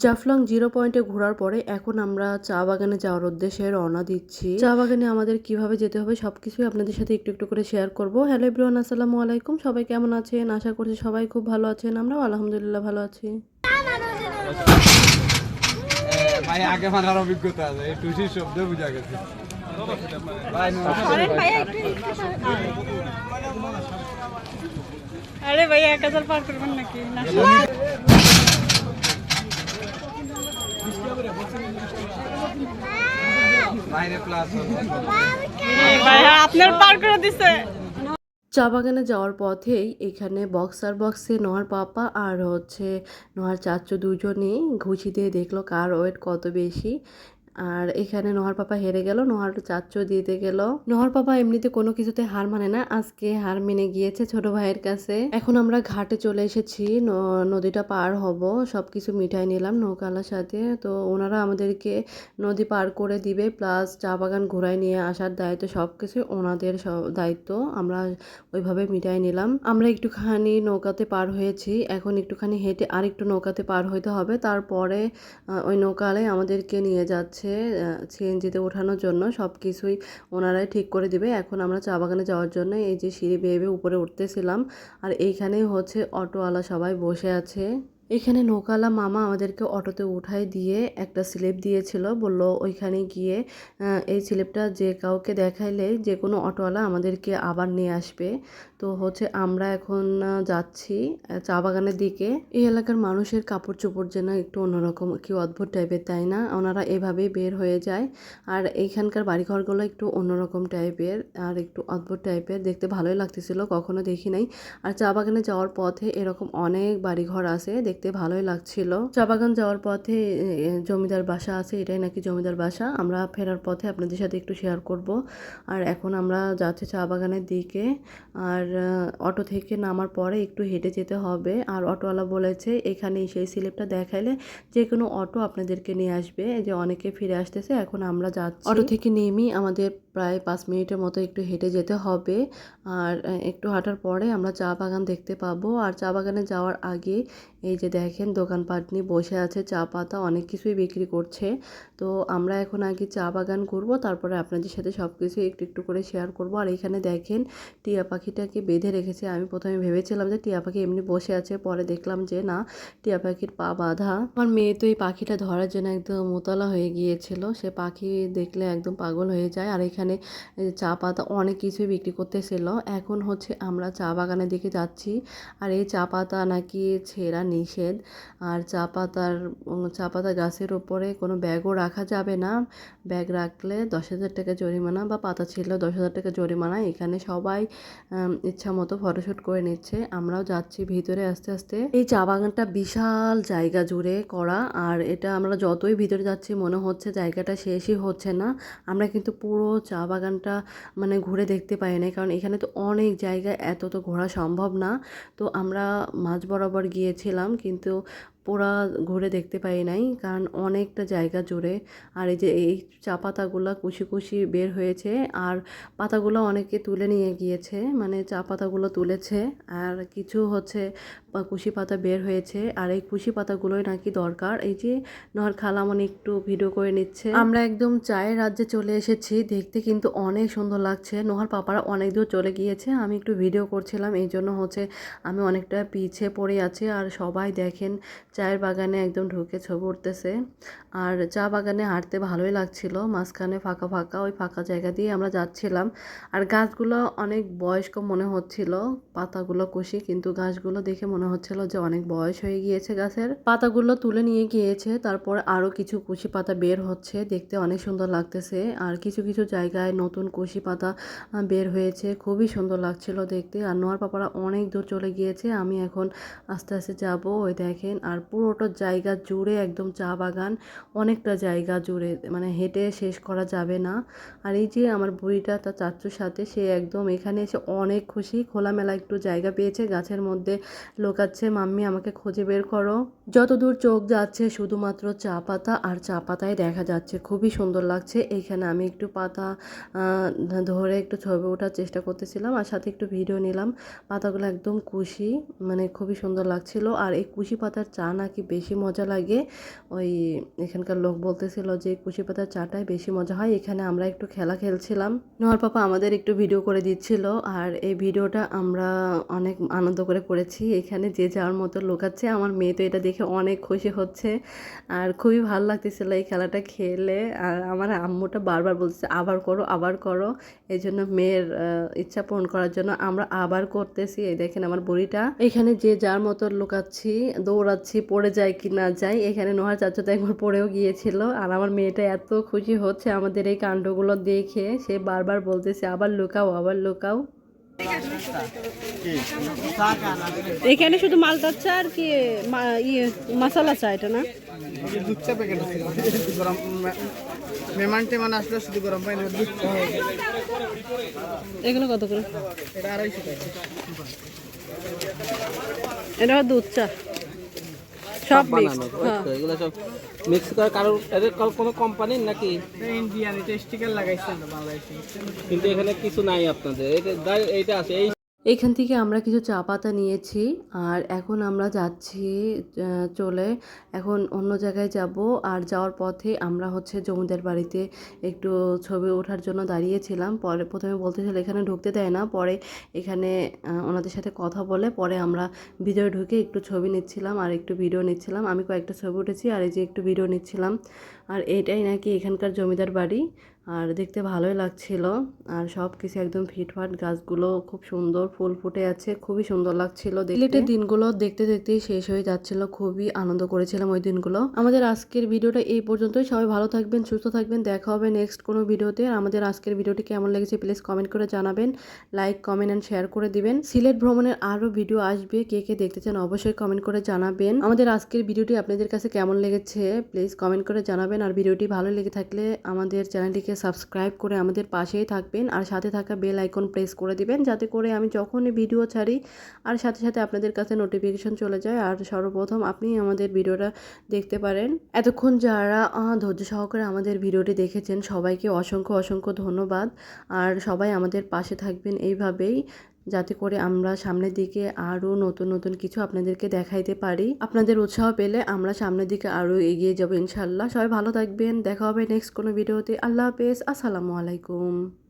Jaflong zero পয়েন্টে ঘোরার পরে এখন আমরা চা বাগানে যাওয়ার উদ্দেশ্যে রওনা দিচ্ছি। চা বাগানে আমাদের কীভাবে যেতে হবে সবকিছুই আপনাদের সাথে একটু একটু করে শেয়ার করব। হ্যালো এভরিওয়ান আসসালামু আলাইকুম। সবাই কেমন আছেন? আশা করছি সবাই খুব ভালো আছেন। আমরাও আলহামদুলিল্লাহ ভালো আছি। ভাই আগে মানার অভিজ্ঞতা আছে। এই টুসির শব্দ বুঝা গেছে। ভাই করেন ভাইয়া আরে ভাইয়া এক হাজার পার করবেন নাকি? না বাইরে প্লাস এই ভাইয়া আপনার পার করে দিছে। চা বাগানে যাওয়ার পথেই এখানে বক্সার বক্সে নোহার পাপা আর হচ্ছে নোহার চাচু দুজনেই ঘুষি দিয়ে দেখল কার ওয়েট কত বেশি। আর এখানে নোহার পাপা হেরে গেল। নোহার চাচু দিতে গেল। নোহার পাপা এমনিতে কোনো কিছুতে হার মানে না। আজকে হার মেনে গিয়েছে ছোট ভাইয়ের কাছে। এখন আমরা ঘাটে চলে এসেছি। নদীটা পার হব। সব কিছু মিঠাই নিলাম নৌকালার সাথে। তো ওনারা আমাদেরকে নদী পার করে দিবে, প্লাস চা বাগান ঘোরায় নিয়ে আসার দায়িত্ব সব কিছু ওনাদের সব দায়িত্ব। আমরা ওইভাবে মিটাই নিলাম। আমরা একটুখানি নৌকাতে পার হয়েছি। এখন একটুখানি হেঁটে আরেকটু নৌকাতে পার হইতে হবে। তারপরে ওই নৌকালে আমাদেরকে নিয়ে যাচ্ছে। সিএনজিতে ওঠানোর জন্য সব কিছুই ওনারাই ঠিক করে দিবে। এখন আমরা চা বাগানে যাওয়ার জন্য এই যে সিঁড়ি বেয়ে বেয়ে উপরে উঠতেছিলাম আর এইখানেই হচ্ছে অটোওয়ালা সবাই বসে আছে। এখানে নৌকালা মামা আমাদেরকে অটোতে উঠাই দিয়ে একটা স্লিপ দিয়েছিল, বলল ওইখানে গিয়ে এই স্লিপটা যে কাউকে দেখাইলে যে কোনো অটোওয়ালা আমাদেরকে আবার নিয়ে আসবে। তো হচ্ছে আমরা এখন যাচ্ছি চা বাগানের দিকে। এই এলাকার মানুষের কাপড় চোপড় যেন একটু অন্যরকম কি অদ্ভুত টাইপের তাই না? ওনারা এভাবেই বের হয়ে যায়। আর এইখানকার বাড়িঘরগুলো একটু অন্যরকম টাইপের আর একটু অদ্ভুত টাইপের দেখতে ভালোই লাগতেছিল, কখনো দেখি নাই। আর চা বাগানে যাওয়ার পথে এরকম অনেক বাড়িঘর আছে, দেখতে ভালোই লাগছিল। চা বাগান যাওয়ার পথে জমিদার বাসা আছে, এটাই নাকি জমিদার বাসা। আমরা ফেরার পথে আপনাদের সাথে একটু শেয়ার করব। আর এখন আমরা যাচ্ছি চা বাগানের দিকে। আর অটো থেকে নামার পরে একটু হেঁটে যেতে হবে। আর অটোওয়ালা বলেছে এখানে সেই স্লিপটা দেখাইলে যে কোনো অটো আপনাদেরকে নিয়ে আসবে। যে অনেকে ফিরে আসতেছে, এখন আমরা যাচ্ছি। অটো থেকে নেমেই আমাদের প্রায় পাঁচ মিনিটের মতো একটু হেঁটে যেতে হবে। আর একটু হাঁটার পরে আমরা চা বাগান দেখতে পাবো। আর চা বাগানে যাওয়ার আগে এই যে দেখেন দোকানপাট নিয়ে বসে আছে চা পাতা, অনেক কিছুই বিক্রি করছে। তো আমরা এখন আগে চা বাগান ঘুরবো তারপরে আপনাদের সাথে সব কিছু একটু একটু করে শেয়ার করব। আর এখানে দেখেন টিয়া পাখিটাকে বেঁধে রেখেছে। আমি প্রথমে ভেবেছিলাম যে টিয়া পাখি এমনি বসে আছে, পরে দেখলাম যে না, টিয়া পাখির পা বাঁধা। আমার মেয়ে তো এই পাখিটা ধরার জন্য একদম মোতলা হয়ে গিয়েছিল। সে পাখি দেখলে একদম পাগল হয়ে যায়। আর এখানে যে চা পাতা অনেক কিছুই বিক্রি করতেছিল এখন হচ্ছে আমরা চা বাগানের দিকে যাচ্ছি। আর এই চা পাতা নাকি ছেঁড়া নিষেধ। আর চা পাতার চা পাতা গাছের ওপরে কোনো ব্যাগও রাখা যাবে না। ব্যাগ রাখলে দশ হাজার টাকা জরিমানা বা পাতা ছিল দশ হাজার টাকা জরিমানা। এখানে সবাই ইচ্ছা মতো ফটোশ্যুট করে নিচ্ছে। আমরাও যাচ্ছি ভিতরে আস্তে আস্তে। এই চা বাগানটা বিশাল জায়গা জুড়ে করা। আর এটা আমরা যতই ভিতরে যাচ্ছি মনে হচ্ছে জায়গাটা শেষই হচ্ছে না। আমরা কিন্তু পুরো চা বাগানটা মানে ঘুরে দেখতে পাই না কারণ এখানে তো অনেক জায়গায় এত তো ঘোরা সম্ভব না। তো আমরা মাঝ বরাবর গিয়েছিলাম, কিন্তু পুরা ঘুরে দেখতে পাই নাই, কারণ অনেকটা জায়গা জুড়ে। আর এই যে এই চা পাতাগুলো কুচি কুচি বের হয়েছে, আর পাতাগুলো অনেকে তুলে নিয়ে গিয়েছে মানে চা পাতাগুলো তুলেছে, আর কিছু হচ্ছে কুশি পাতা বের হয়েছে, আর এই কুশি পাতাগুলোই নাকি দরকার। এই যে নহর খালামনি একটু ভিডিও করে নিচ্ছে। আমরা একদম চায়ের রাজ্যে চলে এসেছি, দেখতে কিন্তু অনেক সুন্দর লাগছে। নোহার পাপারা অনেক দূর চলে গিয়েছে, আমি একটু ভিডিও করছিলাম, এই জন্য হচ্ছে আমি অনেকটা পিছিয়ে পড়ে আছি, আর সবাই দেখেন চায়ের বাগানে একদম ঢুকে ছবি উঠতেছে। আর চা বাগানে হাঁটতে ভালোই লাগছিল, মাঝখানে ফাঁকা ফাঁকা, ওই ফাঁকা জায়গা দিয়ে আমরা যাচ্ছিলাম। আর গাছগুলো অনেক বয়স্ক মনে হচ্ছিল, পাতাগুলো কুশি কিন্তু গাছগুলো দেখে মনে হচ্ছিল যে অনেক বয়স হয়ে গিয়েছে গাছের। পাতাগুলো তুলে নিয়ে গিয়েছে, তারপর আরও কিছু কুশি পাতা বের হচ্ছে, দেখতে অনেক সুন্দর লাগতেছে। আর কিছু কিছু জায়গায় নতুন কুশি পাতা বের হয়েছে, খুবই সুন্দর লাগছিল দেখতে। আর নোয়ার পাপারা অনেক দূর চলে গিয়েছে, আমি এখন আস্তে আস্তে যাব, ওই দেখেন, আর পুরোটা জায়গা জুড়ে একদম চা বাগান, অনেকটা জায়গা জুড়ে মানে হেঁটে শেষ করা যাবে না। আর এই যে আমার বুড়িটা তার চাচুর সাথে, সে একদম এখানে এসে অনেক খুশি, খোলামেলা একটু জায়গা পেয়েছে, গাছের মধ্যে লোকাচ্ছে, মাম্মি, আমাকে খুঁজে বের করো। যতদূর চোখ যাচ্ছে, শুধুমাত্র চা পাতা আর চা পাতায় দেখা যাচ্ছে, খুবই সুন্দর লাগছে। এইখানে আমি একটু পাতা ধরে একটু ছবি ওঠার চেষ্টা করতেছিলাম আর সাথে একটু ভিডিও নিলাম। পাতাগুলো একদম কুশি মানে খুবই সুন্দর লাগছিল। আর এই কুশি পাতার চা নাকি বেশি মজা লাগে? ওই এখানকার লোক বলতেছিল যে, কুশি পাতার চাটাই বেশি মজা হয়। এখানে আমরা একটু খেলা খেলছিলাম। নোয়ার পাপা আমাদের একটু ভিডিও করে দিচ্ছিল। আর এই ভিডিওটা আমরা অনেক আনন্দ করে করেছি। এখানে যে যাওয়ার মতো লোকাচ্ছে। আমার মেয়ে তো এটা দেখে অনেক খুশি হচ্ছে। আর খুবই ভালো লাগতেছিল এই খেলাটা খেলে। আর আমার আম্মুটা বারবার বলছে আবার করো আবার করো। এই জন্য মেয়ের ইচ্ছা পূরণ করার জন্য আমরা আবার করতেছি। এই দেখেন আমার বুড়িটা। এখানে যে যার মতো লুকাচ্ছি, দৌড়াচ্ছি পড়ে যায় কি না যায়, এখানে নোহার চাচা তো একবার পড়েও গিয়েছিল। আর আমার মেয়েটা এত খুশি হচ্ছে আমাদের এই কাণ্ডগুলো দেখে, সে বারবার বলতেছে, আবার লুকাও আবার লুকাও। এখানে শুধু মালটা চা আর কি ইয়ে মশালা চা এটা না? গরম টেমান আসলে শুধু গরম কত করে এটা দুধ চা। সব হ্যাঁ। এগুলো সব মিক্স করে কারণ এদের কোনো কোম্পানির নাকি? ইন্ডিয়ান এটা স্টিকার লাগাইছে বাংলাদেশে। কিন্তু এখানে কিছু নাই আপনাদের এটা এইটা আছে এই এখান থেকে আমরা কিছু চা পাতা নিয়েছি আর এখন আমরা যাচ্ছি চলে এখন অন্য জায়গায় যাব। আর যাওয়ার পথে আমরা হচ্ছে জমিদার বাড়িতে একটু ছবি ওঠার জন্য দাঁড়িয়েছিলাম। পরে প্রথমে বলতেছিল এখানে ঢুকতে দেয় না, পরে এখানে ওনাদের সাথে কথা বলে পরে আমরা ভিতরে ঢুকে একটু ছবি নিচ্ছিলাম আর একটু ভিডিও নিচ্ছিলাম। আমি কয়েকটা ছবি উঠেছি আর এই যে একটু ভিডিও নিচ্ছিলাম। আর এটাই নাকি এখানকার জমিদার বাড়ি। আর দেখতে ভালোই লাগছিল। আর সব কিছু একদম ফিটফাট, গাছগুলো খুব সুন্দর, ফুল ফুটে আছে, খুবই সুন্দর লাগছিল সিলেটের দিনগুলো দেখতে দেখতেই শেষ হয়ে যাচ্ছিল, খুবই আনন্দ করেছিলাম ওই দিনগুলো। আমাদের আজকের ভিডিওটা এই পর্যন্তই। সবাই ভালো থাকবেন, সুস্থ থাকবেন, দেখা হবে নেক্সট কোনো ভিডিওতে। আর আমাদের আজকের ভিডিওটি কেমন লেগেছে প্লিজ কমেন্ট করে জানাবেন। লাইক কমেন্ট অ্যান্ড শেয়ার করে দিবেন। সিলেট ভ্রমণের আরও ভিডিও আসবে। কে কে দেখতে চান অবশ্যই কমেন্ট করে জানাবেন। আমাদের আজকের ভিডিওটি আপনাদের কাছে কেমন লেগেছে প্লিজ কমেন্ট করে জানাবেন। আর ভিডিওটি ভালো লেগে থাকলে আমাদের চ্যানেলটিকে সাবস্ক্রাইব করে আমাদের পাশেই থাকবেন আর সাথে থাকা বেল আইকন প্রেস করে দিবেন যাতে করে আমি যখনই ভিডিও ছাড়ি আর সাথে সাথে আপনাদের কাছে নোটিফিকেশন চলে যায় আর সর্বপ্রথম আপনি আমাদের ভিডিওটা দেখতে পারেন। এতক্ষণ যারা ধৈর্য সহকারে আমাদের ভিডিওটি দেখেছেন সবাইকে অসংখ্য অসংখ্য ধন্যবাদ। আর সবাই আমাদের পাশে থাকবেন এইভাবেই। যাতে করে আমরা সামনের দিকে আরও নতুন নতুন কিছু আপনাদেরকে দেখাইতে পারি। আপনাদের উৎসাহ পেলে আমরা সামনের দিকে আরও এগিয়ে যাব ইনশাল্লাহ। সবাই ভালো থাকবেন। দেখা হবে নেক্সট কোনো ভিডিওতে। আল্লাহ হাফেজ। আসসালামু আলাইকুম।